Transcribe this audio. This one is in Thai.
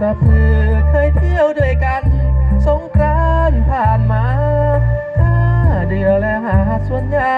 สะพือเคยเที่ยวด้วยกัน สงกรานต์ผ่านมาห้าเดือและหาสวนยา